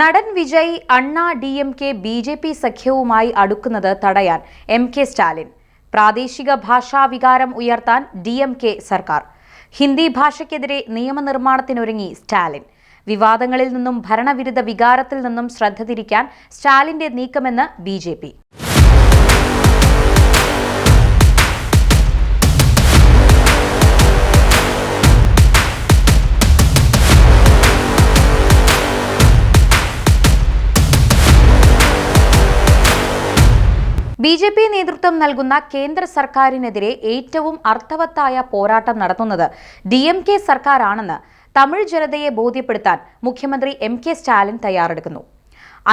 നടൻ വിജയ് അണ്ണ D M K B J P സഖ്യവുമായി അടുക്കുന്നത് തടയാൻ എം കെ സ്റ്റാലിൻ. പ്രാദേശിക ഭാഷാ വികാരം ഉയർത്താൻ ഡി എം കെ സർക്കാർ. ഹിന്ദി ഭാഷയ്ക്കെതിരെ നിയമനിർമ്മാണത്തിനൊരുങ്ങി സ്റ്റാലിൻ. വിവാദങ്ങളിൽ നിന്നും ഭരണവിരുദ്ധ വികാരത്തിൽ നിന്നും ശ്രദ്ധ തിരിക്കാൻ സ്റ്റാലിന്റെ നീക്കമെന്ന് ബി ബി ജെ പി നേതൃത്വം നൽകുന്ന കേന്ദ്ര സർക്കാരിനെതിരെ ഏറ്റവും അർത്ഥവത്തായ പോരാട്ടം നടത്തുന്നത് ഡി എം കെ സർക്കാരാണെന്ന് തമിഴ് ജനതയെ ബോധ്യപ്പെടുത്താൻ മുഖ്യമന്ത്രി എം കെ സ്റ്റാലിൻ തയ്യാറെടുക്കുന്നു.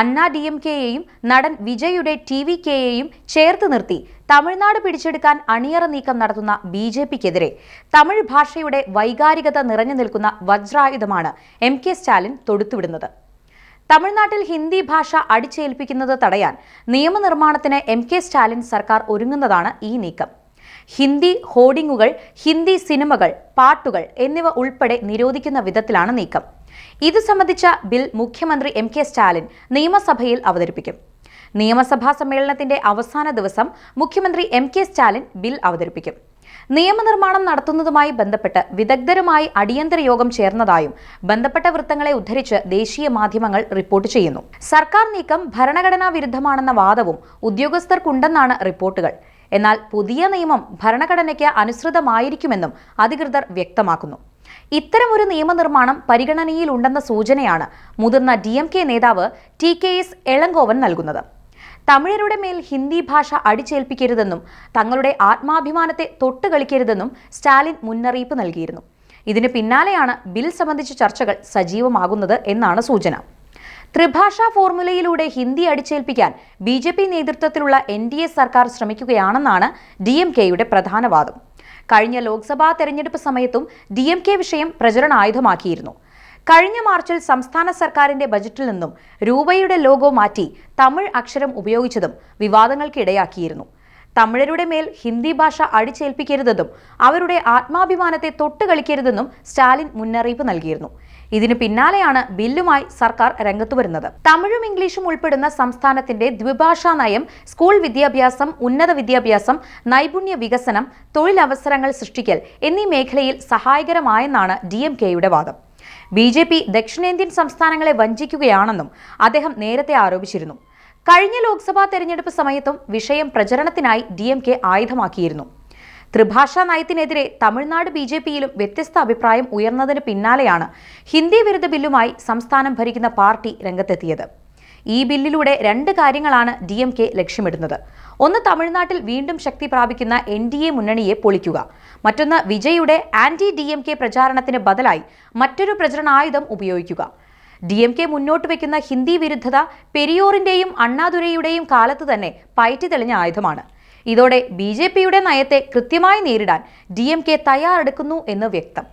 അന്ന ഡി എം കെയെയും നടൻ വിജയുടെ ടി വി കെയെയും ചേർത്ത് നിർത്തി തമിഴ്നാട് പിടിച്ചെടുക്കാൻ അണിയറ നീക്കം നടത്തുന്ന ബി ജെ പിക്കെതിരെ തമിഴ് ഭാഷയുടെ വൈകാരികത നിറഞ്ഞു നിൽക്കുന്ന വജ്രായുധമാണ് എം കെ സ്റ്റാലിൻ തൊടുത്തുവിടുന്നത്. തമിഴ്നാട്ടിൽ ഹിന്ദി ഭാഷ അടിച്ചേൽപ്പിക്കുന്നത് തടയാൻ നിയമനിർമ്മാണത്തിന് എം കെ സ്റ്റാലിൻ സർക്കാർ ഒരുങ്ങുന്നതാണ് ഈ നീക്കം. ഹിന്ദി ഹോർഡിങ്ങുകൾ ഹിന്ദി സിനിമകൾ പാട്ടുകൾ എന്നിവ ഉൾപ്പെടെ നിരോധിക്കുന്ന വിധത്തിലാണ് നീക്കം. ഇത് സംബന്ധിച്ച ബിൽ മുഖ്യമന്ത്രി എം കെ സ്റ്റാലിൻ നിയമസഭയിൽ അവതരിപ്പിക്കും. നിയമസഭാ സമ്മേളനത്തിന്റെ അവസാന ദിവസം മുഖ്യമന്ത്രി എം കെ സ്റ്റാലിൻ ബിൽ അവതരിപ്പിക്കും. നിയമനിർമ്മാണം നടത്തുന്നതുമായി ബന്ധപ്പെട്ട് വിദഗ്ധരുമായി അടിയന്തര യോഗം ചേർന്നതായും ബന്ധപ്പെട്ട വൃത്തങ്ങളെ ഉദ്ധരിച്ച് ദേശീയ മാധ്യമങ്ങൾ റിപ്പോർട്ട് ചെയ്യുന്നു. സർക്കാർ നീക്കം ഭരണഘടനാ വിരുദ്ധമാണെന്ന വാദവും ഉദ്യോഗസ്ഥർക്കുണ്ടെന്നാണ് റിപ്പോർട്ടുകൾ. എന്നാൽ പുതിയ നിയമം ഭരണഘടനയ്ക്ക് അനുസൃതമായിരിക്കുമെന്നും അധികൃതർ വ്യക്തമാക്കുന്നു. ഇത്തരമൊരു നിയമനിർമ്മാണം പരിഗണനയിലുണ്ടെന്ന സൂചനയാണ് മുതിർന്ന ഡി നേതാവ് ടി കെ എസ് എളങ്കോവൻ നൽകുന്നത്. തമിഴരുടെ മേൽ ഹിന്ദി ഭാഷ അടിച്ചേൽപ്പിക്കരുതെന്നും തങ്ങളുടെ ആത്മാഭിമാനത്തെ തൊട്ടുകളിക്കരുതെന്നും സ്റ്റാലിൻ മുന്നറിയിപ്പ് നൽകിയിരുന്നു. ഇതിന് പിന്നാലെയാണ് ബിൽ സംബന്ധിച്ച ചർച്ചകൾ സജീവമാകുന്നത് എന്നാണ് സൂചന. ത്രിഭാഷാ ഫോർമുലയിലൂടെ ഹിന്ദി അടിച്ചേൽപ്പിക്കാൻ ബി ജെ പി നേതൃത്വത്തിലുള്ള എൻ ഡി എ സർക്കാർ ശ്രമിക്കുകയാണെന്നാണ് ഡി എം കെയുടെ പ്രധാന വാദം. കഴിഞ്ഞ ലോക്സഭാ തെരഞ്ഞെടുപ്പ് സമയത്തും ഡി എം കെ വിഷയം പ്രചരണായുധമാക്കിയിരുന്നു. കഴിഞ്ഞ മാർച്ചിൽ സംസ്ഥാന സർക്കാരിന്റെ ബജറ്റിൽ നിന്നും രൂപയുടെ ലോഗോ മാറ്റി തമിഴ് അക്ഷരം ഉപയോഗിച്ചതും വിവാദങ്ങൾക്കിടയാക്കിയിരുന്നു. തമിഴരുടെ മേൽ ഹിന്ദി ഭാഷ അടിച്ചേൽപ്പിക്കരുതെന്നും അവരുടെ ആത്മാഭിമാനത്തെ തൊട്ടുകളിക്കരുതെന്നും സ്റ്റാലിൻ മുന്നറിയിപ്പ് നൽകിയിരുന്നു. ഇതിനു പിന്നാലെയാണ് ബില്ലുമായി സർക്കാർ രംഗത്തു വരുന്നത്. തമിഴും ഇംഗ്ലീഷും ഉൾപ്പെടുന്ന സംസ്ഥാനത്തിന്റെ ദ്വിഭാഷാ നയം സ്കൂൾ വിദ്യാഭ്യാസം ഉന്നത വിദ്യാഭ്യാസം നൈപുണ്യ വികസനം തൊഴിലവസരങ്ങൾ സൃഷ്ടിക്കൽ എന്നീ മേഖലയിൽ സഹായകരമായെന്നാണ് ഡി വാദം. ബി ജെ പി ദക്ഷിണേന്ത്യൻ സംസ്ഥാനങ്ങളെ വഞ്ചിക്കുകയാണെന്നും അദ്ദേഹം നേരത്തെ ആരോപിച്ചിരുന്നു. കഴിഞ്ഞ ലോക്സഭാ തെരഞ്ഞെടുപ്പ് സമയത്തും വിഷയം പ്രചരണത്തിനായി ഡി എം കെ ആയുധമാക്കിയിരുന്നു. ത്രിഭാഷാ നയത്തിനെതിരെ തമിഴ്നാട് ബി ജെ പിയിലും വ്യത്യസ്ത അഭിപ്രായം ഉയർന്നതിന് പിന്നാലെയാണ് ഹിന്ദി വിരുദ്ധ ബില്ലുമായി സംസ്ഥാനം ഭരിക്കുന്ന പാർട്ടി രംഗത്തെത്തിയത്. ഈ ബില്ലിലൂടെ രണ്ട് കാര്യങ്ങളാണ് ഡി എം കെ ലക്ഷ്യമിടുന്നത്. ഒന്ന് തമിഴ്നാട്ടിൽ വീണ്ടും ശക്തി പ്രാപിക്കുന്ന എൻ ഡി എ മുന്നണിയെ പൊളിക്കുക. മറ്റൊന്ന് വിജയുടെ ആന്റി ഡി എം കെ പ്രചാരണത്തിന് ബദലായി മറ്റൊരു പ്രചരണായുധം ഉപയോഗിക്കുക. ഡി എം കെ മുന്നോട്ട് വയ്ക്കുന്ന ഹിന്ദി വിരുദ്ധത പെരിയോറിന്റെയും അണ്ണാദുരൈയുടെയും കാലത്ത് തന്നെ പയറ്റി തെളിഞ്ഞ ആയുധമാണ്. ഇതോടെ ബി ജെ പിയുടെ നയത്തെ കൃത്യമായി നേരിടാൻ ഡി എം കെ തയ്യാറെടുക്കുന്നു എന്ന് വ്യക്തം.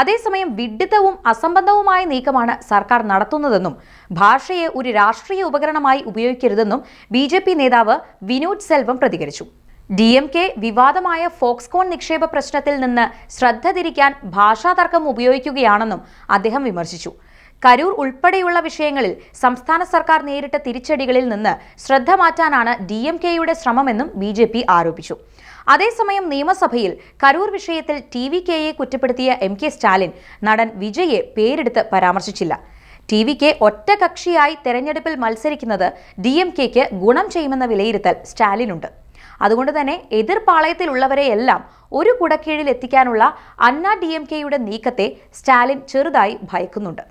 അതേസമയം വിഡിത്തവും അസംബന്ധവുമായ നീക്കമാണ് സർക്കാർ നടത്തുന്നതെന്നും ഭാഷയെ ഒരു രാഷ്ട്രീയ ഉപകരണമായി ഉപയോഗിക്കരുതെന്നും ബി നേതാവ് വിനോദ് സെൽവം പ്രതികരിച്ചു. ഡി എം കെ വിവാദമായ ഫോക്സ്കോൺ നിക്ഷേപ പ്രശ്നത്തിൽ നിന്ന് ശ്രദ്ധ തിരിക്കാൻ ഭാഷാതർക്കം ഉപയോഗിക്കുകയാണെന്നും അദ്ദേഹം വിമർശിച്ചു. കരൂർ ഉൾപ്പെടെയുള്ള വിഷയങ്ങളിൽ സംസ്ഥാന സർക്കാർ നേരിട്ട തിരിച്ചടികളിൽ നിന്ന് ശ്രദ്ധ മാറ്റാനാണ് ഡി എം കെയുടെ ശ്രമമെന്നും ബി ആരോപിച്ചു. അതേസമയം നിയമസഭയിൽ കരൂർ വിഷയത്തിൽ ടി വി കെയെ കുറ്റപ്പെടുത്തിയ എം കെ സ്റ്റാലിൻ നടൻ വിജയെ പേരെടുത്ത് പരാമർശിച്ചില്ല. ടി വി കെ ഒറ്റകക്ഷിയായി തെരഞ്ഞെടുപ്പിൽ മത്സരിക്കുന്നത് ഡി എം കെക്ക് ഗുണം ചെയ്യുമെന്ന വിലയിരുത്തൽ സ്റ്റാലിനുണ്ട്. അതുകൊണ്ട് തന്നെ എതിർപാളയത്തിലുള്ളവരെയെല്ലാം ഒരു കുടക്കീഴിൽ എത്തിക്കാനുള്ള അന്ന ഡി എം കെയുടെ നീക്കത്തെ സ്റ്റാലിൻ ചെറുതായി ഭയക്കുന്നുണ്ട്.